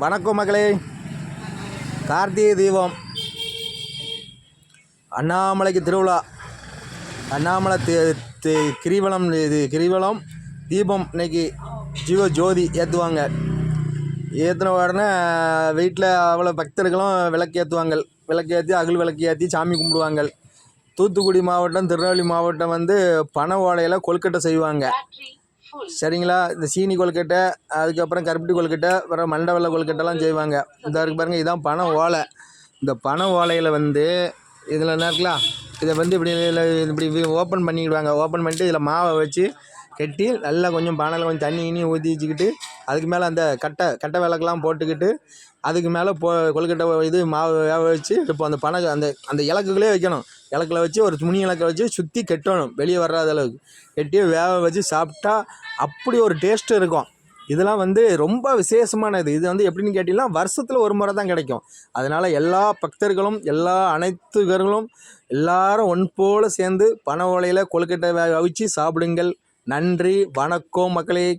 வணக்கம் மகளே. கார்த்திகை தீபம். அண்ணாமலைக்கு திருவிழா. அண்ணாமலை கிரிவலம் இது கிரிவலம் தீபம் இன்னைக்கு ஜீவ ஜோதி ஏற்றுவாங்க ஏற்றின உடனே வீட்டில் அவ்வளோ பக்தர்களும் விளக்கு ஏற்றுவாங்க விளக்கு ஏற்றி அகல் விளக்கு ஏற்றி சாமி கும்பிடுவாங்க. தூத்துக்குடி மாவட்டம் திருநெல்வேலி மாவட்டம் வந்து பனை ஓலையில் கொழுக்கட்டை செய்வாங்க. சரிங்களா? இந்த சீனி கொழுக்கட்டை அதுக்கப்புறம் கருப்பட்டி கொழுக்கட்டை அப்புறம் மண்டை கொல்கட்டைலாம் கொழுக்கட்டைலாம் செய்வாங்க. இந்த இருக்கு பாருங்க இதான் பனை ஓலை. இந்த பனை ஓலையில் வந்து இதில் என்ன இருக்கலாம் இதை வந்து இப்படி இதில் இப்படி ஓப்பன் பண்ணிக்கிடுவாங்க. ஓப்பன் பண்ணிட்டு இதில் மாவை வச்சு கட்டி நல்லா கொஞ்சம் பானையில் கொஞ்சம் தண்ணி கிண்ணி ஊற்றி வச்சுக்கிட்டு அதுக்கு மேலே அந்த கட்டை கட்டை விளக்கெல்லாம் போட்டுக்கிட்டு அதுக்கு மேலே போ கொழுக்கட்டை இது மாவு வேக வச்சு இப்போ அந்த பனை அந்த அந்த இலக்குகளே வைக்கணும். இலக்கில் வச்சு ஒரு துணி இலக்கை வச்சு சுற்றி கட்டணும். வெளியே வராத அளவுக்கு. கட்டி வேக வச்சு சாப்பிட்டா அப்படி ஒரு டேஸ்ட்டு இருக்கும். இதெல்லாம் வந்து ரொம்ப விசேஷமானது. இது வந்து எப்படின்னு கேட்டிங்கன்னா வருஷத்தில் ஒரு முறை தான் கிடைக்கும். அதனால் எல்லா பக்தர்களும் எல்லா அனைத்துகர்களும் எல்லாரும் ஒன் போல் சேர்ந்து பனை ஓலையில் கொழுக்கட்டை வேக சாப்பிடுங்கள். நன்றி வணக்கம் மக்களே.